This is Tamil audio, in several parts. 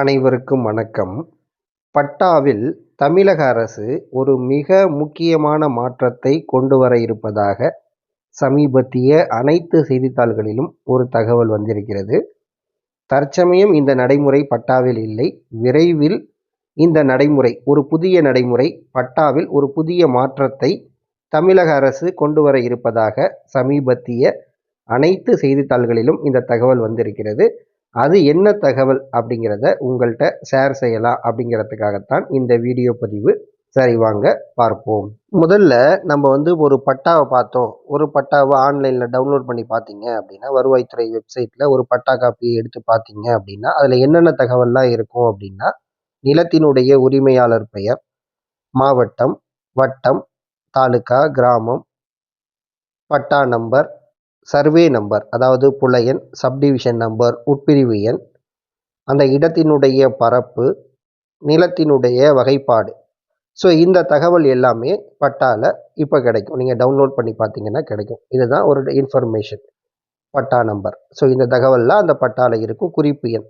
அனைவருக்கும் வணக்கம். பட்டாவில் தமிழக அரசு ஒரு மிக முக்கியமான மாற்றத்தை கொண்டு வர இருப்பதாக சமீபத்திய அனைத்து செய்தித்தாள்களிலும் ஒரு தகவல் வந்திருக்கிறது. தற்சமயம் இந்த நடைமுறை பட்டாவில் இல்லை. விரைவில் இந்த நடைமுறை ஒரு புதிய நடைமுறை பட்டாவில் ஒரு புதிய மாற்றத்தை தமிழக அரசு கொண்டு வர இருப்பதாக சமீபத்திய அனைத்து செய்தித்தாள்களிலும் இந்த தகவல் வந்திருக்கிறது. அது என்ன தகவல் அப்படிங்கிறத உங்கள்கிட்ட ஷேர் செய்யலாம் அப்படிங்கிறதுக்காகத்தான் இந்த வீடியோ பதிவு. சரி வாங்க பார்ப்போம். முதல்ல நம்ம வந்து ஒரு பட்டாவை பார்த்தோம். ஒரு பட்டாவை ஆன்லைனில் டவுன்லோட் பண்ணி பார்த்தீங்க அப்படின்னா வருவாய்த்துறை வெப்சைட்டில் ஒரு பட்டா காப்பியை எடுத்து பார்த்தீங்க அப்படின்னா அதில் என்னென்ன தகவல்லாம் இருக்கும் அப்படின்னா நிலத்தினுடைய உரிமையாளர் பெயர் மாவட்டம் வட்டம் தாலுக்கா கிராமம் பட்டா நம்பர் சர்வே நம்பர் அதாவது புலையன் சப்டிவிஷன் நம்பர் உட்பிரிவு எண் அந்த இடத்தினுடைய பரப்பு நிலத்தினுடைய வகைப்பாடு. ஸோ இந்த தகவல் எல்லாமே பட்டால இப்போ கிடைக்கும். நீங்கள் டவுன்லோட் பண்ணி பார்த்தீங்கன்னா கிடைக்கும். இதுதான் ஒரு இன்ஃபர்மேஷன் பட்டா நம்பர். ஸோ இந்த தகவல்லாம் அந்த பட்டால இருக்கும். குறிப்பு எண்.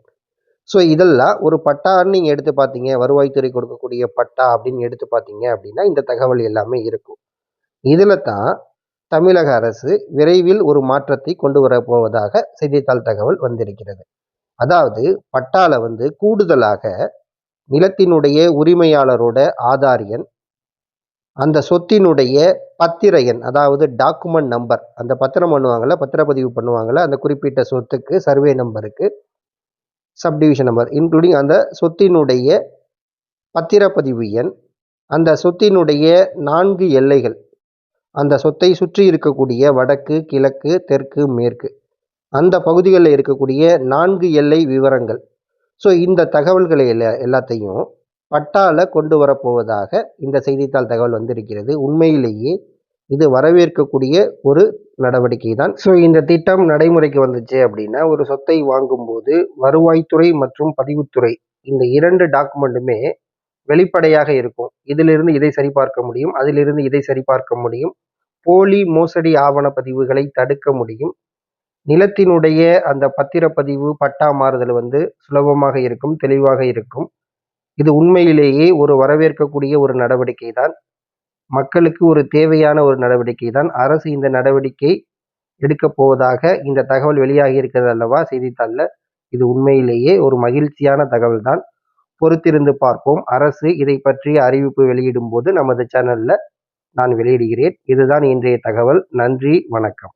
ஸோ இதெல்லாம் ஒரு பட்டான்னு நீங்கள் எடுத்து பார்த்தீங்க வருவாய்த்துறை கொடுக்கக்கூடிய பட்டா அப்படின்னு எடுத்து பார்த்தீங்க அப்படின்னா இந்த தகவல் எல்லாமே இருக்கும். இதில் தான் தமிழக அரசு விரைவில் ஒரு மாற்றத்தை கொண்டு வரப்போவதாக செய்தித்தாள் தகவல் வந்திருக்கிறது. அதாவது பட்டால வந்து கூடுதலாக நிலத்தினுடைய உரிமையாளரோட ஆதார் எண் அந்த சொத்தினுடைய பத்திர எண் அதாவது டாக்குமெண்ட் நம்பர் அந்த பத்திரம் பண்ணுவாங்கள்ல பத்திரப்பதிவு பண்ணுவாங்கள்ல அந்த குறிப்பிட்ட சொத்துக்கு சர்வே நம்பருக்கு சப்டிவிஷன் நம்பர் இன்க்ளூடிங் அந்த சொத்தினுடைய பத்திரப்பதிவு எண் அந்த சொத்தினுடைய நான்கு எல்லைகள் அந்த சொத்தை சுற்றி இருக்கக்கூடிய வடக்கு கிழக்கு தெற்கு மேற்கு. அந்த பகுதிகளில் இருக்கக்கூடிய நான்கு எல்லை விவரங்கள். ஸோ இந்த தகவல்களை எல்லா எல்லாத்தையும் பட்டால கொண்டு வரப்போவதாக இந்த செய்தித்தாள் தகவல் வந்திருக்கிறது. உண்மையிலேயே இது வரவேற்கக்கூடிய ஒரு நடவடிக்கை தான். ஸோ இந்த திட்டம் நடைமுறைக்கு வந்துச்சு அப்படின்னா ஒரு சொத்தை வாங்கும்போது வருவாய்த்துறை மற்றும் பதிவுத்துறை இந்த இரண்டு டாக்குமெண்ட்டுமே வெளிப்படையாக இருக்கும். இதிலிருந்து இதை சரிபார்க்க முடியும். அதிலிருந்து இதை சரிபார்க்க முடியும். போலி மோசடி ஆவண பதிவுகளை தடுக்க முடியும். நிலத்தினுடைய அந்த பத்திரப்பதிவு பட்டா மாறுதல் வந்து சுலபமாக இருக்கும் தெளிவாக இருக்கும். இது உண்மையிலேயே ஒரு வரவேற்கக்கூடிய ஒரு நடவடிக்கை தான் மக்களுக்கு ஒரு தேவையான ஒரு நடவடிக்கை தான் அரசு இந்த நடவடிக்கை எடுக்கப் போவதாக இந்த தகவல் வெளியாகி இருக்கிறது அல்லவா? செய்தித்தாளில். இது உண்மையிலேயே ஒரு மகிழ்ச்சியான தகவல் தான் பொறுத்திருந்து பார்ப்போம். அரசு இதை பற்றிய அறிவிப்பு வெளியிடும் போது நமது சேனல்ல நான் வெளியிடுகிறேன். இதுதான் இன்றைய தகவல். நன்றி. வணக்கம்.